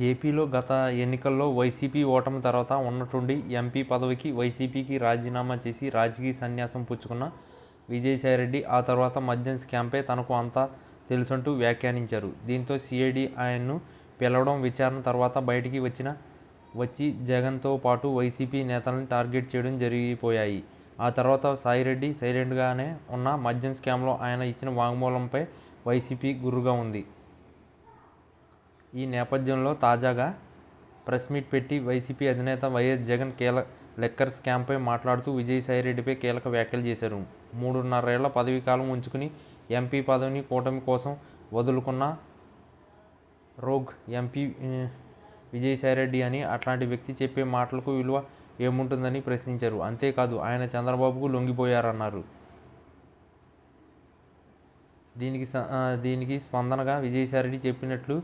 ఏపీలో గత ఎన్నికల్లో వైసీపీ ఓటమి తర్వాత ఉన్నట్టుండి ఎంపీ పదవికి వైసీపీకి రాజీనామా చేసి రాజకీయ సన్యాసం పుచ్చుకున్న విజయసాయిరెడ్డి ఆ తర్వాత మద్యం స్కామ్పై తనకు అంతా తెలుసంటూ వ్యాఖ్యానించారు. దీంతో సిఐడి ఆయన్ను పిలవడం విచారణ తర్వాత బయటికి వచ్చిన వచ్చి జగన్తో పాటు వైసీపీ నేతలను టార్గెట్ చేయడం జరిగిపోయాయి. ఆ తర్వాత సాయిరెడ్డి సైలెంట్గానే ఉన్న మద్యం స్కామ్లో ఆయన ఇచ్చిన వాంగ్మూలంపై వైసీపీ గుర్రుగా ఉంది. ఈ నేపథ్యంలో తాజాగా ప్రెస్ మీట్ పెట్టి వైసీపీ అధినేత వైఎస్ జగన్ కీల లెక్కర్ స్కామ్పై మాట్లాడుతూ విజయసాయిరెడ్డిపై కీలక వ్యాఖ్యలు చేశారు. మూడున్నరేళ్ళ పదవీ కాలం ఉంచుకుని ఎంపీ పదవిని కూటమి కోసం వదులుకున్న రోగ్ ఎంపీ విజయసాయిరెడ్డి అని అట్లాంటి వ్యక్తి చెప్పే మాటలకు విలువ ఏముంటుందని ప్రశ్నించారు. అంతేకాదు ఆయన చంద్రబాబుకు లొంగిపోయారన్నారు. దీనికి దీనికి స్పందనగా విజయసాయిరెడ్డి చెప్పినట్లు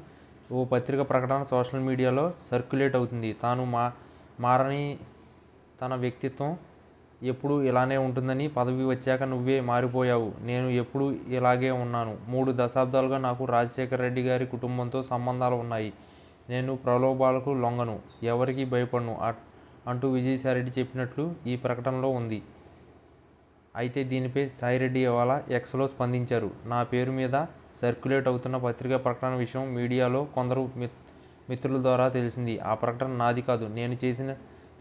ఓ పత్రిక ప్రకటన సోషల్ మీడియాలో సర్క్యులేట్ అవుతుంది. తాను మా మారని తన వ్యక్తిత్వం ఎప్పుడు ఇలానే ఉంటుందని పదవి వచ్చాక నువ్వే మారిపోయావు. నేను ఎప్పుడు ఇలాగే ఉన్నాను. మూడు దశాబ్దాలుగా నాకు రాజశేఖర రెడ్డి గారి కుటుంబంతో సంబంధాలు ఉన్నాయి. నేను ప్రలోభాలకు లొంగను. ఎవరికి భయపడను. అంటూ అంటూ విజయసాయిరెడ్డి చెప్పినట్లు ఈ ప్రకటనలో ఉంది. అయితే దీనిపై సాయిరెడ్డి ఇవాళ ఎక్స్లో స్పందించారు. నా పేరు మీద సర్క్యులేట్ అవుతున్న పత్రికా ప్రకటన విషయం మీడియాలో కొందరు మిత్రుల ద్వారా తెలిసింది. ఆ ప్రకటన నాది కాదు. నేను చేసిన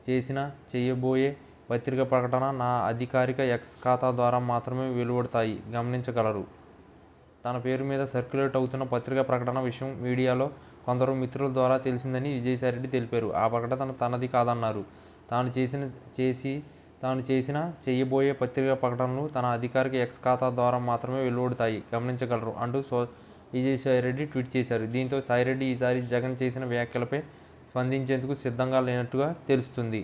చేసిన చేయబోయే పత్రిక ప్రకటన నా అధికారిక ఎక్స్ ఖాతా ద్వారా మాత్రమే వెలువడతాయి. గమనించగలరు. తన పేరు మీద సర్క్యులేట్ అవుతున్న పత్రికా ప్రకటన విషయం మీడియాలో కొందరు మిత్రుల ద్వారా తెలిసిందని విజయసాయిరెడ్డి తెలిపారు. ఆ ప్రకటన తనది కాదన్నారు. తాను చేసిన చేసి తాను చేసిన చేయబోయే పత్రికా ప్రకటనలు తన అధికారిక ఎక్స్ ఖాతా ద్వారా మాత్రమే వెలువడతాయి. గమనించగలరు అంటూ సో విజయసాయిరెడ్డి ట్వీట్ చేశారు. దీంతో సాయిరెడ్డి ఈసారి జగన్ చేసిన వ్యాఖ్యలపై స్పందించేందుకు సిద్ధంగా లేనట్టుగా తెలుస్తుంది.